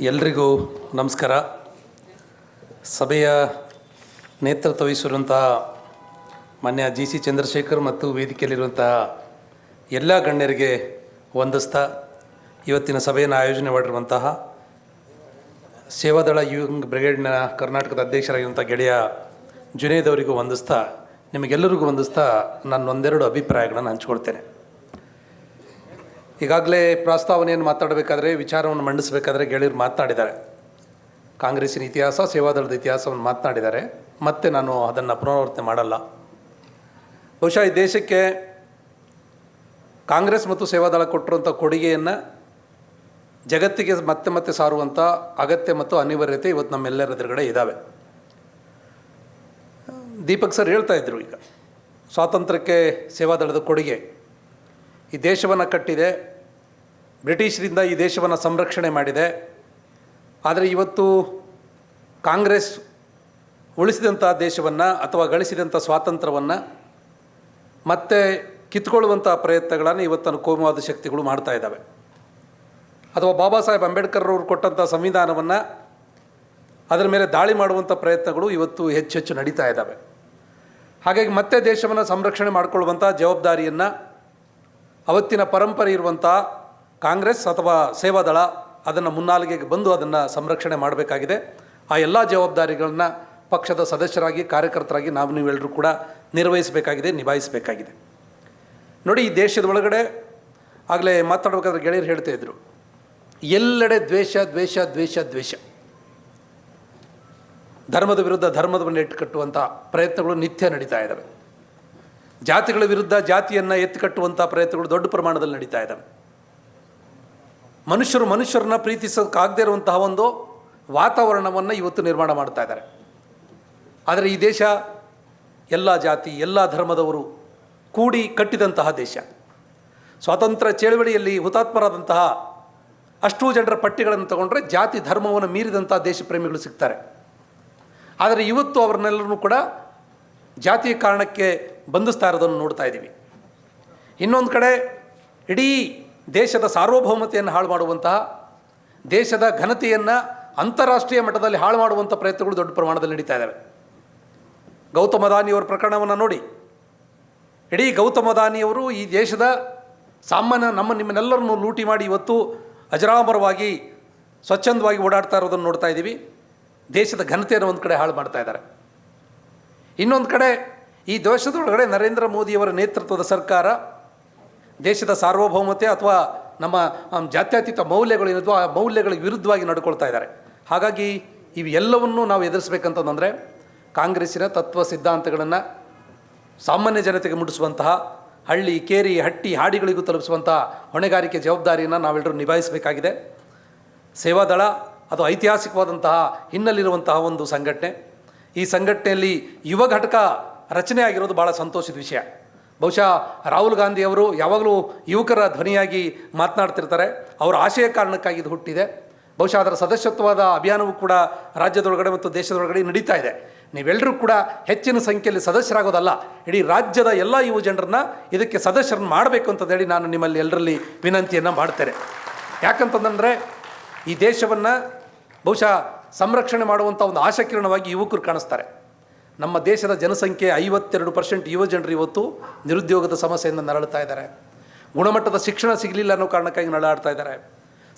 ಎಲ್ರಿಗೂ ನಮಸ್ಕಾರ. ಸಭೆಯ ನೇತೃತ್ವ ವಹಿಸಿರುವಂತಹ ಮಾನ್ಯ ಜಿ ಸಿ ಚಂದ್ರಶೇಖರ್ ಮತ್ತು ವೇದಿಕೆಯಲ್ಲಿರುವಂತಹ ಎಲ್ಲ ಗಣ್ಯರಿಗೆ ವಂದಿಸ್ತಾ. ಇವತ್ತಿನ ಸಭೆಯನ್ನು ಆಯೋಜನೆ ಮಾಡಿರುವಂತಹ ಸೇವಾದಳ ಯುಂಗ್ ಬ್ರಿಗೇಡ್ನ ಕರ್ನಾಟಕದ ಅಧ್ಯಕ್ಷರಾಗಿರುವಂಥ ಗೆಳೆಯ ಜುನೇದ್ ಅವರಿಗೂ ವಂದಿಸ್ತಾ. ನಿಮಗೆಲ್ಲರಿಗೂ ವಂದಿಸ್ತಾ. ನಾನು ಒಂದೆರಡು ಅಭಿಪ್ರಾಯಗಳನ್ನು ಹಂಚ್ಕೊಳ್ತೇನೆ. ಈಗಾಗಲೇ ಪ್ರಸ್ತಾವನೆಯನ್ನು ಮಾತಾಡಬೇಕಾದ್ರೆ, ವಿಚಾರವನ್ನು ಮಂಡಿಸಬೇಕಾದ್ರೆ ಗೆಳೆಯರು ಮಾತನಾಡಿದ್ದಾರೆ ಕಾಂಗ್ರೆಸ್ಸಿನ ಇತಿಹಾಸ, ಸೇವಾದಳದ ಇತಿಹಾಸವನ್ನು ಮಾತನಾಡಿದ್ದಾರೆ ಮತ್ತೆ ನಾನು ಅದನ್ನು ಪುನರಾವರ್ತನೆ ಮಾಡಲ್ಲ. ಬಹುಶಃ ಈ ದೇಶಕ್ಕೆ ಕಾಂಗ್ರೆಸ್ ಮತ್ತು ಸೇವಾದಳ ಕೊಟ್ಟಿರುವಂಥ ಕೊಡುಗೆಯನ್ನು ಜಗತ್ತಿಗೆ ಮತ್ತೆ ಮತ್ತೆ ಸಾರುವಂಥ ಅಗತ್ಯ ಮತ್ತು ಅನಿವಾರ್ಯತೆ ಇವತ್ತು ನಮ್ಮೆಲ್ಲರ ಎದುರುಗಡೆ ಇದ್ದಾವೆ. ದೀಪಕ್ ಸರ್ ಹೇಳ್ತಾ ಇದ್ರು ಈಗ, ಸ್ವಾತಂತ್ರ್ಯಕ್ಕೆ ಸೇವಾದಳದ ಕೊಡುಗೆ ಈ ದೇಶವನ್ನು ಕಟ್ಟಿದೆ ಬ್ರಿಟಿಷರಿಂದ ಈ ದೇಶವನ್ನು ಸಂರಕ್ಷಣೆ ಮಾಡಿದೆ. ಆದರೆ ಇವತ್ತು ಕಾಂಗ್ರೆಸ್ ಉಳಿಸಿದಂಥ ದೇಶವನ್ನು ಅಥವಾ ಗಳಿಸಿದಂಥ ಸ್ವಾತಂತ್ರ್ಯವನ್ನು ಮತ್ತೆ ಕಿತ್ಕೊಳ್ಳುವಂಥ ಪ್ರಯತ್ನಗಳನ್ನು ಇವತ್ತನ್ನು ಕೋಮುವಾದ ಶಕ್ತಿಗಳು ಮಾಡ್ತಾ ಇದ್ದಾವೆ. ಅಥವಾ ಬಾಬಾ ಸಾಹೇಬ್ ಅಂಬೇಡ್ಕರ್ ಅವರು ಕೊಟ್ಟಂಥ ಸಂವಿಧಾನವನ್ನು ಅದರ ಮೇಲೆ ದಾಳಿ ಮಾಡುವಂಥ ಪ್ರಯತ್ನಗಳು ಇವತ್ತು ಹೆಚ್ಚು ಹೆಚ್ಚು ನಡೀತಾ ಇದ್ದಾವೆ. ಹಾಗಾಗಿ ಮತ್ತೆ ದೇಶವನ್ನು ಸಂರಕ್ಷಣೆ ಮಾಡಿಕೊಳ್ಳುವಂಥ ಜವಾಬ್ದಾರಿಯನ್ನು ಅವತ್ತಿನ ಪರಂಪರೆ ಇರುವಂಥ ಕಾಂಗ್ರೆಸ್ ಅಥವಾ ಸೇವಾದಳ ಅದನ್ನು ಮುನ್ನಾಲಿಗೆಗೆ ಬಂದು ಅದನ್ನು ಸಂರಕ್ಷಣೆ ಮಾಡಬೇಕಾಗಿದೆ. ಆ ಎಲ್ಲ ಜವಾಬ್ದಾರಿಗಳನ್ನ ಪಕ್ಷದ ಸದಸ್ಯರಾಗಿ, ಕಾರ್ಯಕರ್ತರಾಗಿ ನಾವು ನೀವೆಲ್ಲರೂ ಕೂಡ ನಿರ್ವಹಿಸಬೇಕಾಗಿದೆ, ನಿಭಾಯಿಸಬೇಕಾಗಿದೆ. ನೋಡಿ, ಈ ದೇಶದ ಒಳಗಡೆ ಆಗಲೇ ಮಾತಾಡಬೇಕಾದ್ರೆ ಗೆಳೆಯರು ಹೇಳ್ತಾ ಇದ್ರು. ಎಲ್ಲೆಡೆ ದ್ವೇಷ ದ್ವೇಷ ದ್ವೇಷ ದ್ವೇಷ. ಧರ್ಮದ ವಿರುದ್ಧ ಧರ್ಮದವನ್ನು ಎಟ್ಟುಕಟ್ಟುವಂಥ ಪ್ರಯತ್ನಗಳು ನಿತ್ಯ ನಡೀತಾ ಇದ್ದಾವೆ ಜಾತಿಗಳ ವಿರುದ್ಧ ಜಾತಿಯನ್ನು ಎತ್ತಿಕಟ್ಟುವಂಥ ಪ್ರಯತ್ನಗಳು ದೊಡ್ಡ ಪ್ರಮಾಣದಲ್ಲಿ ನಡೀತಾ ಇದ್ದಾವೆ ಮನುಷ್ಯರು ಮನುಷ್ಯರನ್ನ ಪ್ರೀತಿಸೋಕ್ಕಾಗದೇ ಇರುವಂತಹ ಒಂದು ವಾತಾವರಣವನ್ನು ಇವತ್ತು ನಿರ್ಮಾಣ ಮಾಡ್ತಾ ಇದ್ದಾರೆ. ಆದರೆ ಈ ದೇಶ ಎಲ್ಲ ಜಾತಿ, ಎಲ್ಲ ಧರ್ಮದವರು ಕೂಡಿ ಕಟ್ಟಿದಂತಹ ದೇಶ. ಸ್ವಾತಂತ್ರ್ಯ ಚಳವಳಿಯಲ್ಲಿ ಹುತಾತ್ಮರಾದಂತಹ ಅಷ್ಟೂ ಜನರ ಪಟ್ಟಿಗಳನ್ನು ತಗೊಂಡ್ರೆ ಜಾತಿ ಧರ್ಮವನ್ನು ಮೀರಿದಂಥ ದೇಶ ಪ್ರೇಮಿಗಳು ಸಿಗ್ತಾರೆ. ಆದರೆ ಇವತ್ತು ಅವರನ್ನೆಲ್ಲರೂ ಕೂಡ ಜಾತಿಯ ಕಾರಣಕ್ಕೆ ಬಂಧಿಸ್ತಾ ಇರೋದನ್ನು ನೋಡ್ತಾ ಇದ್ದೀವಿ ಇನ್ನೊಂದು ಕಡೆ ಇಡೀ ದೇಶದ ಸಾರ್ವಭೌಮತೆಯನ್ನು ಹಾಳು ಮಾಡುವಂತಹ ದೇಶದ ಘನತೆಯನ್ನು ಅಂತಾರಾಷ್ಟ್ರೀಯ ಮಟ್ಟದಲ್ಲಿ ಹಾಳು ಮಾಡುವಂಥ ಪ್ರಯತ್ನಗಳು ದೊಡ್ಡ ಪ್ರಮಾಣದಲ್ಲಿ ನಡೀತಾ ಇದ್ದಾವೆ ಗೌತಮ ಅದಾನಿಯವರ ಪ್ರಕರಣವನ್ನು ನೋಡಿ. ಇಡೀ ಗೌತಮ ಅದಾನಿಯವರು ಈ ದೇಶದ ಸಾಮಾನ್ಯ ನಮ್ಮ ನಿಮ್ಮನ್ನೆಲ್ಲರನ್ನು ಲೂಟಿ ಮಾಡಿ ಇವತ್ತು ಅಜರಾಮರವಾಗಿ, ಸ್ವಚ್ಛಂದವಾಗಿ ಓಡಾಡ್ತಾ ಇರೋದನ್ನು ನೋಡ್ತಾ ಇದ್ದೀವಿ. ದೇಶದ ಘನತೆಯನ್ನು ಒಂದು ಕಡೆ ಹಾಳು ಮಾಡ್ತಾ ಇದ್ದಾರೆ. ಇನ್ನೊಂದು ಕಡೆ ಈ ದೇಶದೊಳಗಡೆ ನರೇಂದ್ರ ಮೋದಿಯವರ ನೇತೃತ್ವದ ಸರ್ಕಾರ ದೇಶದ ಸಾರ್ವಭೌಮತೆ ಅಥವಾ ನಮ್ಮ ಜಾತ್ಯತೀತ ಮೌಲ್ಯಗಳೇನಿದ್ವೋ ಆ ಮೌಲ್ಯಗಳಿಗೆ ವಿರುದ್ಧವಾಗಿ ನಡ್ಕೊಳ್ತಾ ಇದ್ದಾರೆ. ಹಾಗಾಗಿ ಇವೆಲ್ಲವನ್ನು ನಾವು ಎದುರಿಸಬೇಕಂತಂದರೆ ಕಾಂಗ್ರೆಸ್ಸಿನ ತತ್ವ ಸಿದ್ಧಾಂತಗಳನ್ನು ಸಾಮಾನ್ಯ ಜನತೆಗೆ ಮುಟ್ಟಿಸುವಂತಹ ಹಳ್ಳಿ, ಕೇರಿ, ಹಟ್ಟಿ, ಹಾಡಿಗಳಿಗೂ ತಲುಪಿಸುವಂತಹ ಹೊಣೆಗಾರಿಕೆ ಜವಾಬ್ದಾರಿಯನ್ನು ನಾವೆಲ್ಲರೂ ನಿಭಾಯಿಸಬೇಕಾಗಿದೆ. ಸೇವಾದಳ ಅದು ಐತಿಹಾಸಿಕವಾದಂತಹ ಹಿನ್ನೆಲೆಯಿರುವಂತಹ ಒಂದು ಸಂಘಟನೆ. ಈ ಸಂಘಟನೆಯಲ್ಲಿ ಯುವ ಘಟಕ ರಚನೆ ಆಗಿರೋದು ಭಾಳ ಸಂತೋಷದ ವಿಷಯ. ಬಹುಶಃ ರಾಹುಲ್ ಗಾಂಧಿ ಅವರು ಯಾವಾಗಲೂ ಯುವಕರ ಧ್ವನಿಯಾಗಿ ಮಾತನಾಡ್ತಿರ್ತಾರೆ. ಅವರ ಆಶಯ ಕಾರಣಕ್ಕಾಗಿ ಇದು ಹುಟ್ಟಿದೆ. ಬಹುಶಃ ಅದರ ಸದಸ್ಯತ್ವದ ಅಭಿಯಾನವು ಕೂಡ ರಾಜ್ಯದೊಳಗಡೆ ಮತ್ತು ದೇಶದೊಳಗಡೆ ನಡೀತಾ ಇದೆ. ನೀವೆಲ್ಲರೂ ಕೂಡ ಹೆಚ್ಚಿನ ಸಂಖ್ಯೆಯಲ್ಲಿ ಸದಸ್ಯರಾಗೋದಲ್ಲ. ಇಡೀ ರಾಜ್ಯದ ಎಲ್ಲ ಯುವ ಜನರನ್ನ ಇದಕ್ಕೆ ಸದಸ್ಯರನ್ನು ಮಾಡಬೇಕು ಅಂತಂದೇಳಿ ನಾನು ನಿಮ್ಮಲ್ಲಿ ಎಲ್ಲರಲ್ಲಿ ವಿನಂತಿಯನ್ನು ಮಾಡ್ತೇನೆ. ಯಾಕಂತಂದರೆ ಈ ದೇಶವನ್ನು ಬಹುಶಃ ಸಂರಕ್ಷಣೆ ಮಾಡುವಂಥ ಒಂದು ಆಶಾಕಿರಣವಾಗಿ ಯುವಕರು ಕಾಣಿಸ್ತಾರೆ. ನಮ್ಮ ದೇಶದ ಜನಸಂಖ್ಯೆ ಐವತ್ತೆರಡು ಪರ್ಸೆಂಟ್ ಯುವ ಜನರು ಇವತ್ತು ನಿರುದ್ಯೋಗದ ಸಮಸ್ಯೆಯಿಂದ ನರಳುತ್ತಾ ಇದ್ದಾರೆ. ಗುಣಮಟ್ಟದ ಶಿಕ್ಷಣ ಸಿಗಲಿಲ್ಲ ಅನ್ನೋ ಕಾರಣಕ್ಕಾಗಿ ನಡಾಡ್ತಾ ಇದ್ದಾರೆ.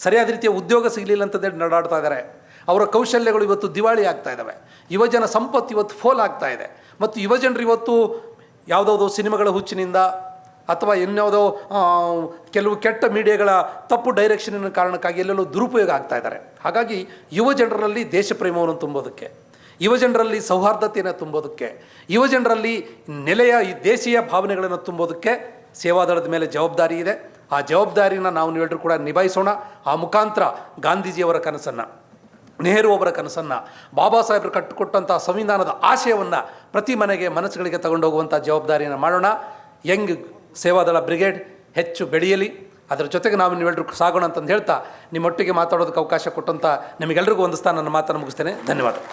ಸರಿಯಾದ ರೀತಿಯ ಉದ್ಯೋಗ ಸಿಗಲಿಲ್ಲ ಅಂತಂದೇಳಿ ನರಳಾಡ್ತಾ ಇದ್ದಾರೆ. ಅವರ ಕೌಶಲ್ಯಗಳು ಇವತ್ತು ದಿವಾಳಿ ಆಗ್ತಾ ಇದ್ದಾವೆ. ಯುವಜನ ಸಂಪತ್ತು ಇವತ್ತು ಫೋಲ್ ಆಗ್ತಾ ಇದೆ. ಮತ್ತು ಯುವಜನರು ಇವತ್ತು ಯಾವುದಾವುದೋ ಸಿನಿಮಾಗಳ ಹುಚ್ಚಿನಿಂದ ಅಥವಾ ಇನ್ಯಾವುದೋ ಕೆಲವು ಕೆಟ್ಟ ಮೀಡಿಯಾಗಳ ತಪ್ಪು ಡೈರೆಕ್ಷನಿನ ಕಾರಣಕ್ಕಾಗಿ ಎಲ್ಲೆಲ್ಲೋ ದುರುಪಯೋಗ ಆಗ್ತಾ ಇದ್ದಾರೆ. ಹಾಗಾಗಿ ಯುವ ಜನರಲ್ಲಿ ದೇಶಪ್ರೇಮವನ್ನು ತುಂಬೋದಕ್ಕೆ ಯುವ ಜನರಲ್ಲಿ ಸೌಹಾರ್ದತೆಯನ್ನು ತುಂಬೋದಕ್ಕೆ, ಯುವ ಜನರಲ್ಲಿ ನೆಲೆಯ ಈ ದೇಶೀಯ ಭಾವನೆಗಳನ್ನು ತುಂಬೋದಕ್ಕೆ ಸೇವಾದಳದ ಮೇಲೆ ಜವಾಬ್ದಾರಿ ಇದೆ. ಆ ಜವಾಬ್ದಾರಿನ ನಾವು ನೀವೆಲ್ಲರೂ ಕೂಡ ನಿಭಾಯಿಸೋಣ. ಆ ಮುಖಾಂತರ ಗಾಂಧೀಜಿಯವರ ಕನಸನ್ನು, ನೆಹರು ಅವರ ಕನಸನ್ನು, ಬಾಬಾ ಸಾಹೇಬರು ಕಟ್ಟಿಕೊಟ್ಟಂಥ ಸಂವಿಧಾನದ ಆಶಯವನ್ನು ಪ್ರತಿ ಮನೆಗೆ, ಮನಸ್ಸುಗಳಿಗೆ ತಗೊಂಡೋಗುವಂಥ ಜವಾಬ್ದಾರಿಯನ್ನು ಮಾಡೋಣ. ಯಂಗ್ ಸೇವಾದಳ ಬ್ರಿಗೇಡ್ ಹೆಚ್ಚು ಬೆಳೆಯಲಿ. ಅದರ ಜೊತೆಗೆ ನಾವು ನೀವೆಲ್ಲರೂ ಸಾಗೋಣ ಅಂತಂದು ಹೇಳ್ತಾ ನಿಮ್ಮೊಟ್ಟಿಗೆ ಮಾತಾಡೋದಕ್ಕೆ ಅವಕಾಶ ಕೊಟ್ಟಂಥ ನಿಮಗೆಲ್ರಿಗೂ ಒಂದು ಸ್ಥಾನ ನನ್ನ ಮಾತನ್ನು ಮುಗಿಸ್ತೇನೆ. ಧನ್ಯವಾದ.